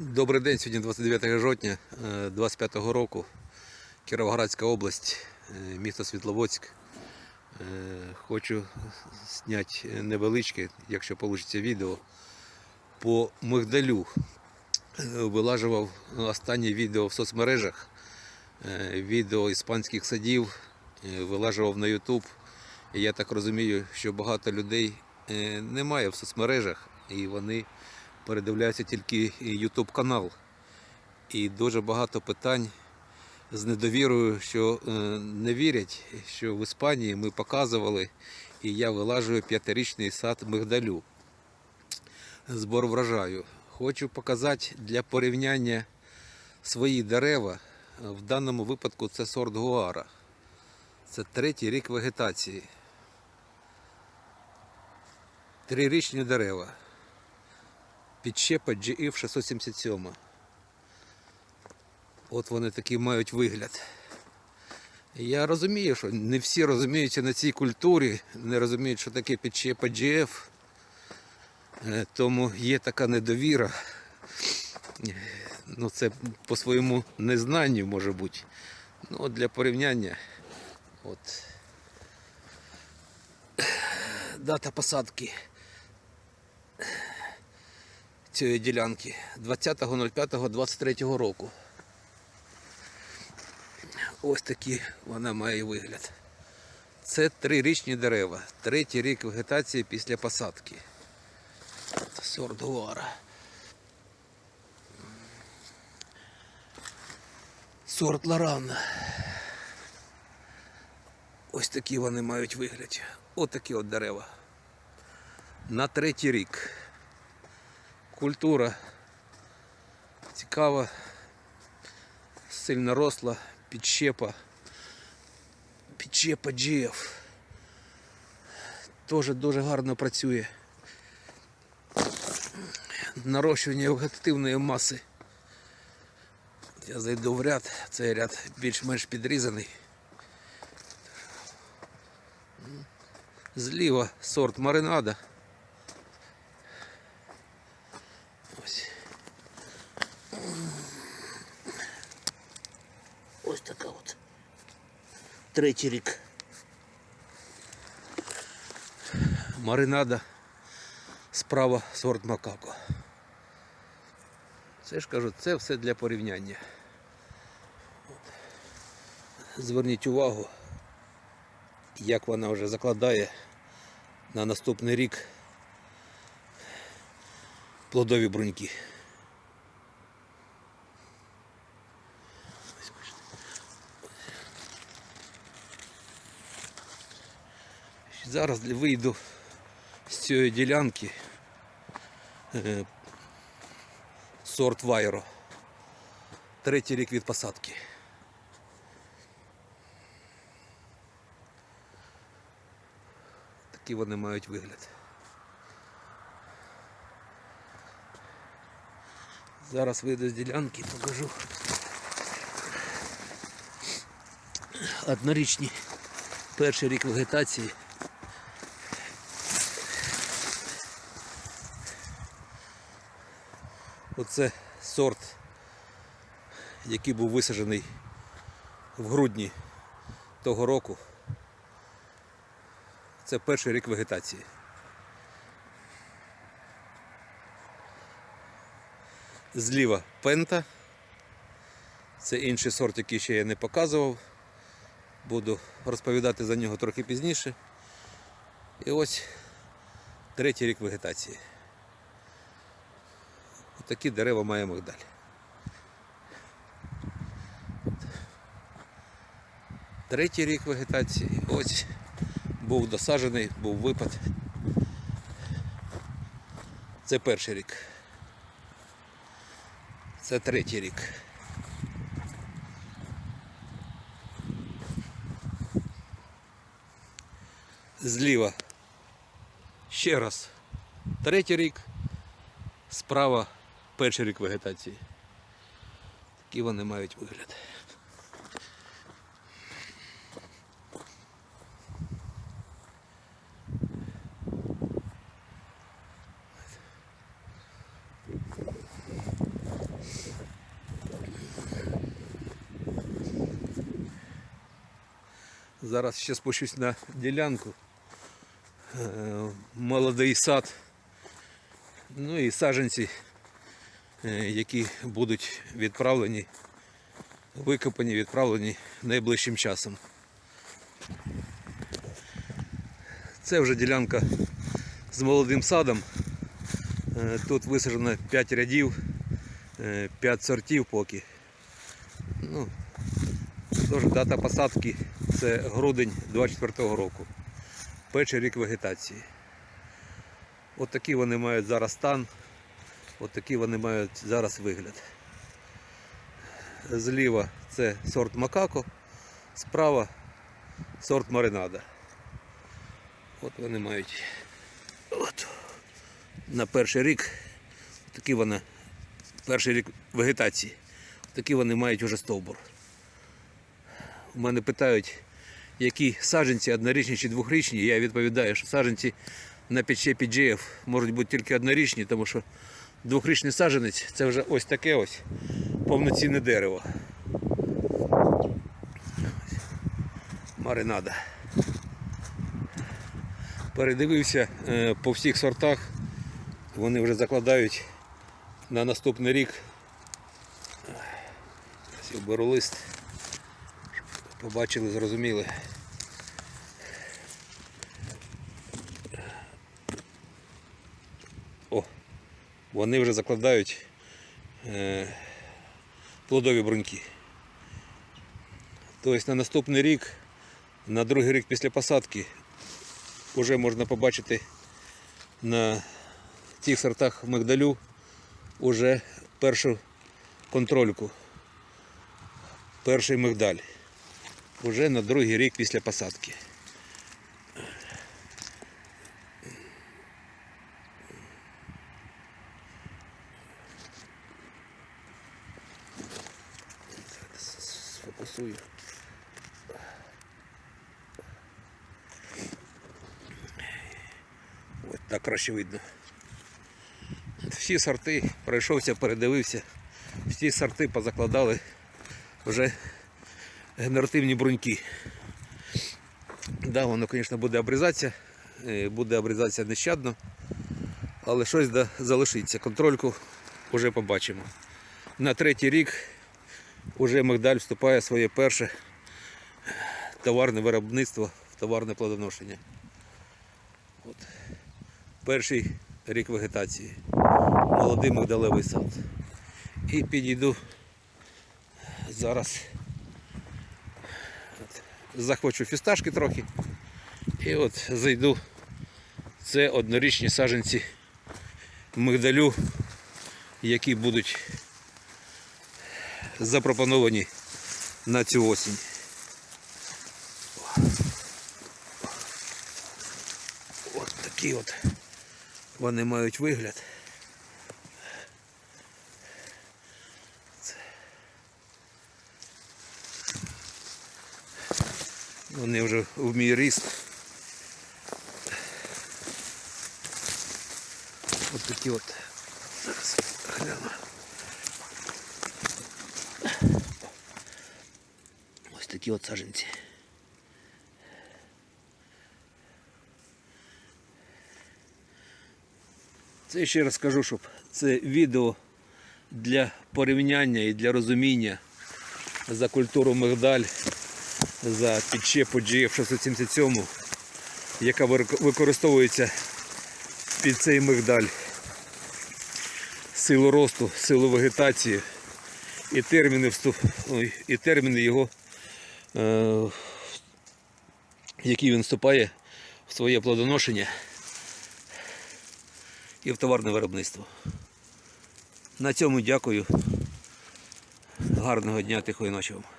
Добрий день, сьогодні 29 жовтня 25 року. Кіровоградська область, е, місто Світловодськ. Е, Хочу зняти невеличке, якщо вийде відео, по Мигдалю. Е, Вилажував останнє відео в соцмережах, е, відео іспанських садів, е, вилажував на YouTube. Я так розумію, що багато людей е, немає в соцмережах і вони передивляються тільки YouTube канал. І дуже багато питань з недовірою, що е, не вірять, що в Іспанії ми показували, і я вилажую п'ятирічний сад мигдалю. Збор врожаю. Хочу показати для порівняння свої дерева. В даному випадку це сорт Гуара. Це третій рік вегетації. Трирічні дерева. Підщепа GF 677. От вони такі мають вигляд. Я розумію, що не всі розуміються на цій культурі, не розуміють, що таке підщепа GF. Е, Тому є така недовіра. Ну, це по своєму незнанню може бути. Ну, от для порівняння. От. Дата посадки цієї ділянки 20.05.23 року. Ось такі вона має вигляд. Це трирічні дерева. Третій рік вегетації після посадки. Це сорт. Сорт Лоран. Ось такі вони мають вигляд. Ось такі от дерева. На третій рік. Культура цікава, сильно росла, підщепа, підщепа GF. Теж дуже гарно працює. Нарощування вегетативної маси. Я зайду в ряд, цей ряд більш-менш підрізаний. Зліва сорт маринада. Ось. Ось така от. Третій рік. Маринада. Справа сорт макако. Це ж кажу, це все для порівняння. Зверніть увагу, як вона вже закладає на наступний рік плодові бруньки. Зараз вийду з цієї ділянки е, сорт Вайро. Третій рік від посадки. Такі вони мають вигляд. Зараз вийду з ділянки і покажу. Однорічні. Перший рік вегетації. Оце сорт, який був висаджений в грудні того року. Це перший рік вегетації. Зліва пента. Це інший сорт, який ще я не показував. Буду розповідати за нього трохи пізніше. І ось третій рік вегетації. Такі дерева має мигдаль. Третій рік вегетації. Ось був досаджений, був випад. Це перший рік. Це третій рік. Зліва. Ще раз. Третій рік. Справа перший рік вегетації. Такі вони мають вигляд. Зараз ще спущусь на ділянку. Е, молодий сад. Ну і саженці які будуть відправлені, викопані, відправлені найближчим часом. Це вже ділянка з молодим садом. Е, Тут висаджено 5 рядів, 5 сортів поки. Ну, Тож дата посадки це грудень 24-го року. Перший рік вегетації. От вони мають зараз стан, от такий вони мають зараз вигляд. Зліва це сорт Макако, справа сорт Маринада. От вони мають от, на перший рік, такий вони, перший рік вегетації, такий вони мають уже стовбур. У мене питають, які саджанці однорічні чи двохрічні. Я відповідаю, що саджанці на підщепі GF можуть бути тільки однорічні, тому що двохрічний саджанець це вже ось таке ось повноцінне дерево. Маринада. Передивився е, по всіх сортах. Вони вже закладають на наступний рік. Беру лист. Побачили, зрозуміли. Вони вже закладають е, плодові бруньки. Тобто на наступний рік, на другий рік після посадки, вже можна побачити на цих сортах мигдалю уже першу контрольку. Перший мигдаль. Уже на другий рік після посадки. Зараз Ось так краще видно. Всі сорти пройшовся, передивився. Всі сорти позакладали вже генеративні бруньки. Да, воно, звісно, буде обрізатися, е, буде обрізатися нещадно, але щось залишиться. Контрольку вже побачимо. На третій рік вже Мигдаль вступає в своє перше товарне виробництво, в товарне плодоношення. От. Перший рік вегетації. Молодий мигдалевий сад. І підійду зараз захвачу фісташки трохи. І от зайду. Це однорічні саджанці мигдалю, які будуть запропоновані на цю осінь. От такі от вони мають вигляд. Вони вже в мій ріст. Ось такі от. Зараз гляну. Ось такі от саженці. Це ще раз скажу, щоб це відео для порівняння і для розуміння за культуру мигдаль за підчепу GF677, яка використовується під цей мигдаль. Силу росту, силу вегетації і терміни, вступ... і терміни його, е... які він вступає в своє плодоношення і в товарне виробництво. На цьому дякую. Гарного дня, тихої ночі вам.